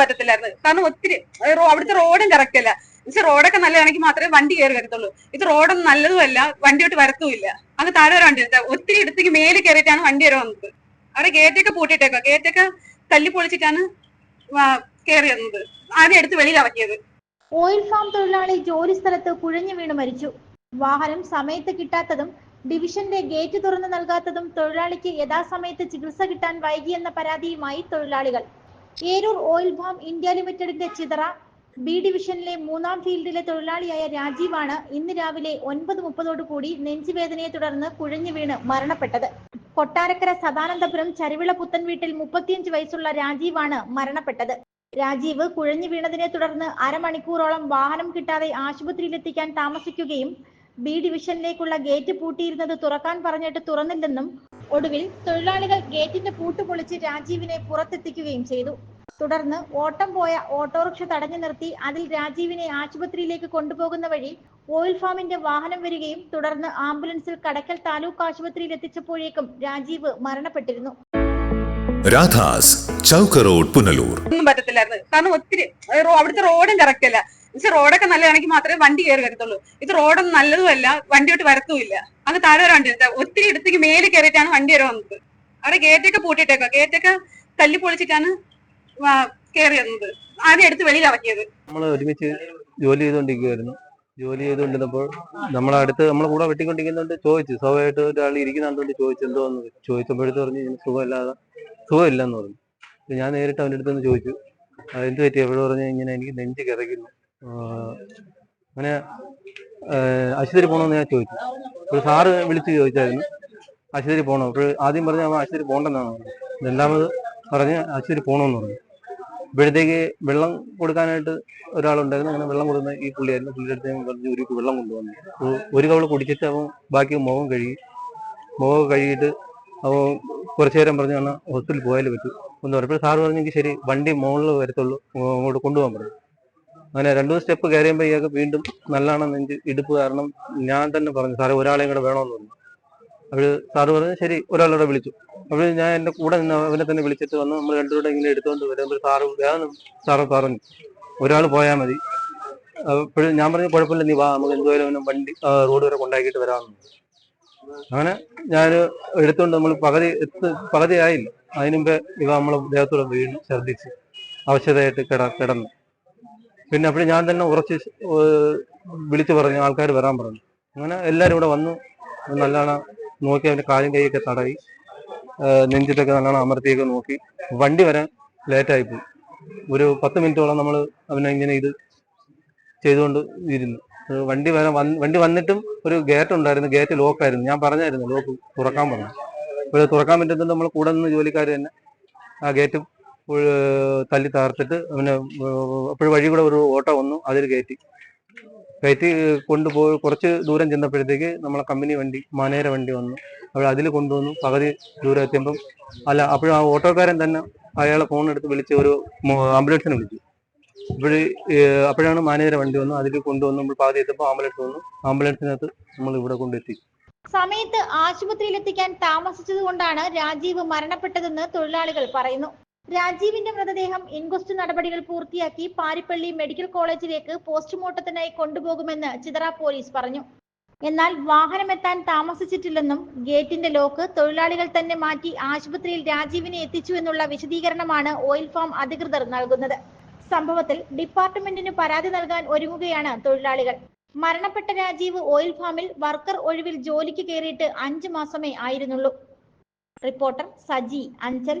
പറ്റത്തില്ലായിരുന്നു. കാരണം ഒത്തിരി അവിടുത്തെ റോഡും കറക്റ്റ് അല്ല. എന്നുവെച്ചാൽ റോഡൊക്കെ നല്ലതാണെങ്കിൽ മാത്രമേ വണ്ടി കയറി വരത്തുള്ളൂ. ഇത് റോഡൊന്നും നല്ലതുമല്ല വണ്ടിയോട്ട് വരത്തുമില്ല അങ്ങ് താഴെ വരെ വണ്ടി. ഒത്തിരി ഇടത്തേക്ക് മേലെ കയറിയിട്ടാണ് വണ്ടി വരെ വന്നത്. അവിടെ ഗേറ്റൊക്കെ പൂട്ടിയിട്ടേക്കോ ഗേറ്റൊക്കെ തല്ലി പൊളിച്ചിട്ടാണ് കയറി വന്നത്. ആദ്യം എടുത്ത് വെളിയിൽ ഇറക്കിയത്. ഓയിൽ ഫാം തൊഴിലാളി ജോലി സ്ഥലത്ത് കുഴഞ്ഞു വീണ് മരിച്ചു. വാഹനം സമയത്ത് കിട്ടാത്തതും ഡിവിഷന്റെ ഗേറ്റ് തുറന്നു നൽകാത്തതും തൊഴിലാളിക്ക് യഥാസമയത്ത് ചികിത്സ കിട്ടാൻ വൈകിയെന്ന പരാതിയുമായി തൊഴിലാളികൾ. ഏരൂർ ഓയിൽ ഫാം ഇന്ത്യ ലിമിറ്റഡിന്റെ ചിതറ. ബി ഡിവിഷനിലെ മൂന്നാം ഫീൽഡിലെ തൊഴിലാളിയായ രാജീവാണ് ഇന്ന് രാവിലെ ഒൻപത് മുപ്പതോടു കൂടി നെഞ്ചുവേദനയെ തുടർന്ന് കുഴഞ്ഞു വീണ് മരണപ്പെട്ടത്. കൊട്ടാരക്കര സദാനന്ദപുരം ചരുവിള പുത്തൻ വീട്ടിൽ മുപ്പത്തിയഞ്ച് വയസ്സുള്ള രാജീവാണ് മരണപ്പെട്ടത്. രാജീവ് കുഴഞ്ഞു വീണതിനെ തുടർന്ന് അരമണിക്കൂറോളം വാഹനം കിട്ടാതെ ആശുപത്രിയിലെത്തിക്കാൻ താമസിക്കുകയും ബി ഡിവിഷനിലേക്കുള്ള ഗേറ്റ് പൂട്ടിയിരുന്നത് തുറക്കാൻ പറഞ്ഞിട്ട് തുറന്നില്ലെന്നും ഒടുവിൽ തൊഴിലാളികൾ ഗേറ്റിന്റെ പൂട്ട് പൊളിച്ച് രാജീവിനെ പുറത്തെത്തിക്കുകയും ചെയ്തു. തുടർന്ന് ഓട്ടം പോയ ഓട്ടോറിക്ഷ തടഞ്ഞു നിർത്തി അതിൽ രാജീവിനെ ആശുപത്രിയിലേക്ക് കൊണ്ടുപോകുന്ന വഴി ഓയിൽ ഫാമിന്റെ വാഹനം വരികയും തുടർന്ന് ആംബുലൻസിൽ കടക്കൽ താലൂക്ക് ആശുപത്രിയിൽ എത്തിച്ചപ്പോഴേക്കും രാജീവ് മരണപ്പെട്ടിരുന്നു. രാധാസ് ചൗക്ക റോഡ് പുനലൂർ. ഒന്നും പറ്റത്തില്ലായിരുന്നു. കാരണം ഒത്തിരി അവിടുത്തെ റോഡും കറക്റ്റ് അല്ല. പക്ഷെ റോഡൊക്കെ നല്ലതാണെങ്കിൽ മാത്രമേ വണ്ടി കയറി വരത്തുള്ളൂ. ഇത് റോഡൊന്നും നല്ലതുമല്ല വണ്ടിയോട്ട് വരത്തുമില്ല. അങ്ങ് താഴെ ഒരു വണ്ടി. ഒത്തിരി ഇടത്തേക്ക് മേലെ കയറിയിട്ടാണ് വണ്ടി വരെ വന്നത്. അവിടെ ഗേറ്റൊക്കെ പൂട്ടിയിട്ടേക്കോ ഗേറ്റൊക്കെ തല്ലി പൊളിച്ചിട്ടാണ് കയറി വന്നത്. ആദ്യം എടുത്ത് വെളിയിൽ ഇറക്കിയത്. നമ്മൾ ഒരുമിച്ച് ജോലി ചെയ്തുകൊണ്ടിരിക്കുവായിരുന്നു. ജോലി ചെയ്തുകൊണ്ടിരുന്നപ്പോൾ നമ്മളെ അടുത്ത് നമ്മളെ കൂടെ വെട്ടിക്കൊണ്ടിരിക്കുന്നുണ്ട് ചോദിച്ചു. സ്വഭാവമായിട്ട് ഒരാൾ ഇരിക്കുന്നുണ്ട് ചോദിച്ചു. എന്തോന്ന് ചോദിച്ചപ്പോഴത്തെ പറഞ്ഞു സുഖമില്ലാതെ സുഖമില്ലെന്ന് പറഞ്ഞു. ഞാൻ നേരിട്ട് അവന്റെ അടുത്ത് ചോദിച്ചു. അതെന്ത് പറ്റി? എവിടെ പറഞ്ഞു ഇങ്ങനെ എനിക്ക് നെഞ്ച് കിതയ്ക്കുന്നു അങ്ങനെ ആശുപത്രി പോകണമെന്ന് ഞാൻ ചോദിച്ചു. ഒരു സാറ് വിളിച്ച് ചോദിച്ചായിരുന്നു. ആശുപത്രി പോകണം അപ്പോൾ ആദ്യം പറഞ്ഞ ആശുപത്രി പോകണ്ടെന്നാണ് രണ്ടാമത് പറഞ്ഞ് ആശുപത്രി പോകണമെന്ന് പറഞ്ഞു. ഇപ്പോഴത്തേക്ക് വെള്ളം കൊടുക്കാനായിട്ട് ഒരാളുണ്ടായിരുന്നു. അങ്ങനെ വെള്ളം കൊടുക്കുന്ന ഈ പുള്ളിയായിരുന്നു. പുള്ളിയുടെ അടുത്ത് ഞാൻ ഒരു വെള്ളം കൊണ്ടുവന്നു. ഒരു കവൾ കുടിച്ചിട്ട് അവൻ ബാക്കി മുഖം കഴുകി. മുഖം കഴുകിയിട്ട് അവൻ കുറച്ചു നേരം പറഞ്ഞു കാരണം ഹോസ്പിറ്റലിൽ പോയാലേ പറ്റൂ. എന്ന് പറഞ്ഞപ്പോൾ സാറ് പറഞ്ഞെങ്കിൽ ശരി വണ്ടി മുകളിൽ വരത്തുള്ളൂ. അങ്ങോട്ട് കൊണ്ടുപോകാൻ പറഞ്ഞു അങ്ങനെ രണ്ടു സ്റ്റെപ്പ് കയറിയുമ്പോൾ ഇയാൾക്ക് വീണ്ടും നല്ലോണം നെഞ്ച് ഇടുപ്പ് കാരണം ഞാൻ തന്നെ പറഞ്ഞു സാറേ ഒരാളെയും കൂടെ വേണമെന്ന് പറഞ്ഞു അവർ സാറ് പറഞ്ഞു ശരി ഒരാളോടെ വിളിച്ചു. അവർ ഞാൻ എന്റെ കൂടെ നിന്ന് അവനെ തന്നെ വിളിച്ചിട്ട് വന്ന് നമ്മൾ രണ്ടുപേരുടെ ഇങ്ങനെ എടുത്തുകൊണ്ട് വരുമ്പോൾ സാറ് വേഗം സാറ് പറഞ്ഞു ഒരാൾ പോയാൽ മതി. അപ്പോഴും ഞാൻ പറഞ്ഞു കുഴപ്പമില്ല നീ വാ നമുക്ക് എന്തുവായാലും അവനും വണ്ടി റോഡ് വരെ കൊണ്ടാക്കിയിട്ട് വരാമെന്ന്. അങ്ങനെ ഞാൻ എടുത്തുകൊണ്ട് നമ്മൾ പകുതി എത്ത് പകുതി ആയില്ല അതിനുമ്പേ ഇവ നമ്മൾ ദേഹത്തോടെ വീണ് ഛർദ്ദിച്ച് അവശതയായിട്ട് കിട കിടന്നു. പിന്നെ അപ്പോൾ ഞാൻ തന്നെ ഉറച്ച് വിളിച്ചു പറഞ്ഞു ആൾക്കാർ വരാൻ പറഞ്ഞു. അങ്ങനെ എല്ലാവരും ഇവിടെ വന്നു. നല്ലോണം നോക്കി അവന്റെ കാലും കൈയൊക്കെ ഏഹ്, നെഞ്ചിട്ടൊക്കെ നല്ലോണം അമർത്തിയൊക്കെ നോക്കി. വണ്ടി വരാൻ ലേറ്റായി പോയി. ഒരു പത്ത് മിനിറ്റോളം നമ്മൾ അവനെ ഇങ്ങനെ ഇത് ചെയ്തുകൊണ്ട് ഇരുന്നു. വണ്ടി വരാൻ വണ്ടി വന്നിട്ടും ഒരു ഗേറ്റ് ഉണ്ടായിരുന്നു. ഗേറ്റ് ലോക്കായിരുന്നു ഞാൻ പറഞ്ഞായിരുന്നു ലോക്ക് തുറക്കാൻ പറഞ്ഞു. അപ്പോൾ തുറക്കാൻ പറ്റുന്നത് നമ്മൾ കൂടെ നിന്ന് ജോലിക്കാർ തന്നെ ആ ഗേറ്റ് തല്ലി താർത്തിട്ട് അവനെ അപ്പോഴും വഴി കൂടെ ഒരു ഓട്ടോ വന്നു അതിൽ കയറ്റി. കയറ്റി കൊണ്ടുപോയി കുറച്ച് ദൂരം ചെന്നപ്പോഴത്തേക്ക് നമ്മളെ കമ്പനി വണ്ടി മാനേര വണ്ടി വന്നു. അപ്പോൾ അതിൽ കൊണ്ടുവന്നു പകുതി ദൂരം എത്തിയപ്പം അല്ല അപ്പോഴും ആ ഓട്ടോക്കാരൻ തന്നെ അയാളെ ഫോൺ എടുത്ത് വിളിച്ച് ഒരു ആംബുലൻസിനെ വിളിച്ചു. ഇപ്പോഴ് അപ്പോഴാണ് മാനേജർ വണ്ടി വന്നു അതിൽ കൊണ്ടുവന്നു നമ്മൾ പാതി എത്തുമ്പോൾ ആംബുലൻസ് വന്നു. ആംബുലൻസിനകത്ത് നമ്മൾ ഇവിടെ കൊണ്ടെത്തി. സമയത്ത് ആശുപത്രിയിൽ എത്തിക്കാൻ താമസിച്ചത് കൊണ്ടാണ് രാജീവ് മരണപ്പെട്ടതെന്ന് തൊഴിലാളികൾ പറയുന്നു. രാജീവിന്റെ മൃതദേഹം ഇൻക്വസ്റ്റ് നടപടികൾ പൂർത്തിയാക്കി പാരിപ്പള്ളി മെഡിക്കൽ കോളേജിലേക്ക് പോസ്റ്റ്മോർട്ടത്തിനായി കൊണ്ടുപോകുമെന്ന് ചിതറ പോലീസ് പറഞ്ഞു. എന്നാൽ വാഹനമെത്താൻ താമസിച്ചിട്ടില്ലെന്നും ഗേറ്റിന്റെ ലോക്ക് തൊഴിലാളികൾ തന്നെ മാറ്റി ആശുപത്രിയിൽ രാജീവിനെ എത്തിച്ചു എന്നുള്ള വിശദീകരണമാണ് ഓയിൽ ഫാം അധികൃതർ നൽകുന്നത്. സംഭവത്തിൽ ഡിപ്പാർട്ട്മെന്റിന് പരാതി നൽകാൻ ഒരുങ്ങുകയാണ് തൊഴിലാളികൾ. മരണപ്പെട്ട രാജീവ് ഓയിൽ ഫാമിൽ വർക്കർ ഒഴിവിൽ ജോലിക്ക് കയറിയിട്ട് അഞ്ചു മാസമേ ആയിരുന്നുള്ളൂ. റിപ്പോർട്ടർ സജി അഞ്ചൽ.